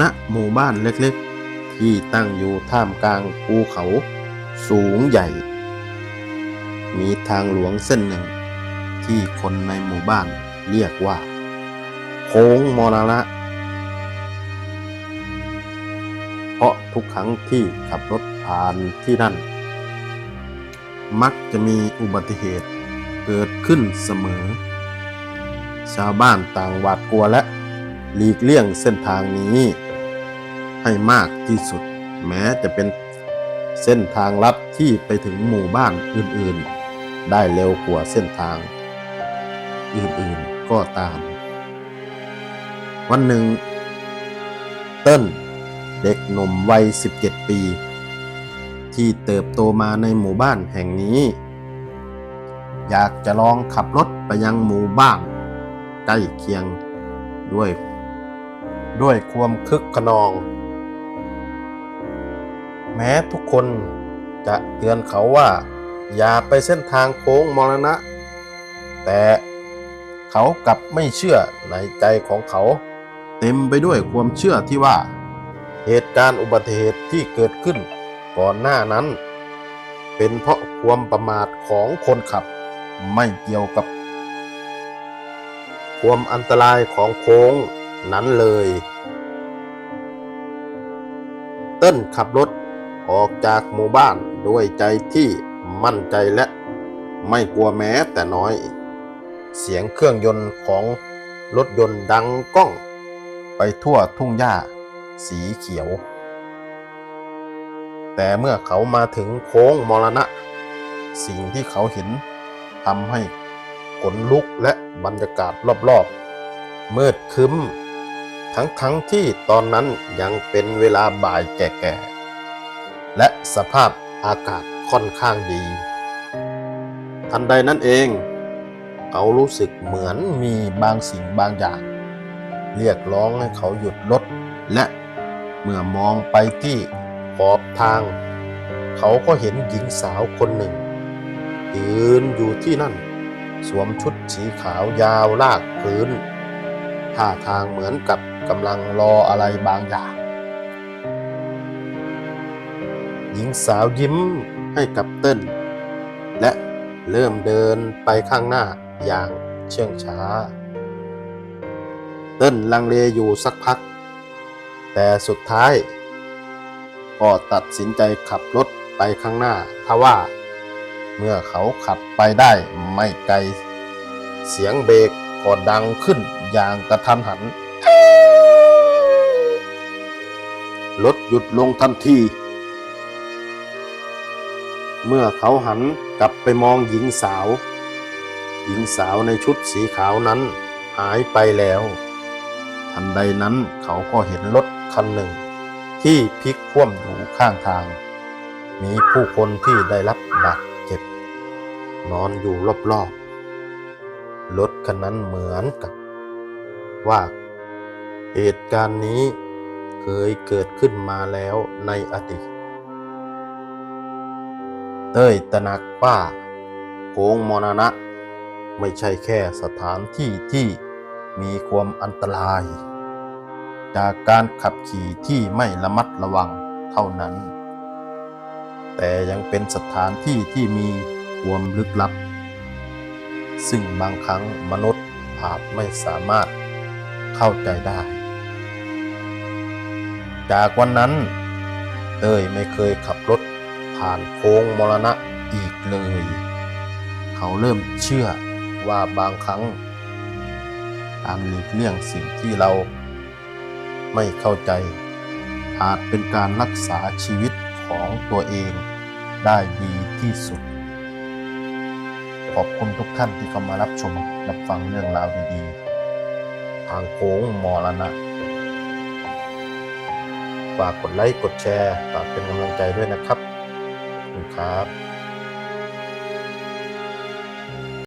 ณหมู่บ้านเล็กๆ ที่ตั้งอยู่ท่ามกลางภูเขาสูงใหญ่ มีทางหลวงเส้นหนึ่ง ที่คนในหมู่บ้านเรียกว่า โค้งมรณะ เพราะทุกครั้งที่ขับรถผ่านที่นั่น มักจะมีอุบัติเหตุเกิดขึ้นเสมอ ชาวบ้านต่างหวาดกลัวและ หลีกเลี่ยงเส้นทางนี้ ให้มากที่สุด แม้จะเป็นเส้นทางลัดที่ไปถึงหมู่บ้านอื่นๆ ได้เร็วกว่าเส้นทาง อื่นๆก็ตาม วันหนึ่ง เติ้ลเด็กหนุ่มวัย 17 ปี ที่เติบโตมาในหมู่บ้านแห่งนี้ อยากจะลองขับรถไปยังหมู่บ้านใกล้เคียงด้วย ด้วยความคึกขนอง แม้ทุกคนจะเตือนเขาว่า อย่าไปเส้นทางโค้งมรณะ แต่เขากลับไม่เชื่อในใจของเขา เต็มไปด้วยความเชื่อที่ว่า เหตุการณ์อุบัติเหตุที่เกิดขึ้นก่อนหน้านั้น เป็นเพราะความประมาทของคนขับไม่เกี่ยวกับ ความอันตรายของโค้ง นั้นเลย เติ้นขับรถออกจากหมู่บ้านด้วยใจที่มั่นใจและไม่กลัวแม้แต่น้อย เสียงเครื่องยนต์ของรถยนต์ดังก้อง ไปทั่วทุ่งหญ้าสีเขียว แต่เมื่อเขามาถึงโค้งมรณะ สิ่งที่เขาเห็นทำให้ขนลุกและบรรยากาศรอบๆมืดครึ้ม ทั้งๆทที่ตอนนั้นยังเป็นเวลาบ่ายแก่ๆ และสภาพอากาศค่อนข้างดี ทันใดนั้นเอง เขารู้สึกเหมือนมีบางสิ่งบางอย่าง เรียกร้องให้เขาหยุดรถและเมื่อมองไปที่ขอบทาง เขาก็เห็นหญิงสาวคนหนึ่งยืนอยู่ที่นั่น สวมชุดสีขาวยาวลากพื้น ท่าทางเหมือนกับกำลังรออะไรบางอย่าง หญิงสาวยิ้มให้กับเติ้ลและเริ่มเดินไปข้างหน้าอย่างเชื่องช้า เติ้ลลังเลอยู่สักพัก แต่สุดท้าย ก็ตัดสินใจขับรถไปข้างหน้าทว่า เมื่อเขาขับไปได้ไม่ไกล เสียงเบรกก็ดังขึ้น อย่างกระทันหัน รถหยุดลงทันที เมื่อเขาหันกลับไปมองหญิงสาว หญิงสาวในชุดสีขาวนั้นหายไปแล้ว ทันใดนั้นเขาก็เห็นรถคันหนึ่ง ที่พลิกคว่ำอยู่ข้างทาง มีผู้คนที่ได้รับบาดเจ็บ นอนอยู่รอบๆรถคันนั้นเหมือนกับ ว่า เหตุการณ์นี้เคยเกิดขึ้นมาแล้วในอดีต เต้ยตนักว่าโค้งมรณะ ไม่ใช่แค่สถานที่ที่มีความอันตราย จากการขับขี่ที่ไม่ระมัดระวังเท่านั้น แต่ยังเป็นสถานที่ที่มีความลึกลับ ซึ่งบางครั้งมนุษย์อาจไม่สามารถ เข้าใจได้ จากวันนั้นเต้ยไม่เคยขับรถผ่านโค้งมรณะอีกเลย เขาเริ่มเชื่อว่าบางครั้งการหลีกเลี่ยงสิ่งที่เราไม่เข้าใจ อาจเป็นการรักษาชีวิตของตัวเองได้ดีที่สุด ขอบคุณทุกท่านที่เข้ามารับชมรับฟังเรื่องราวดีๆ ทางโค้งมรณะ ฝากกดไลค์ กดแชร์ ฝากเป็นกำลังใจด้วยนะครับ ขอบคุณครับ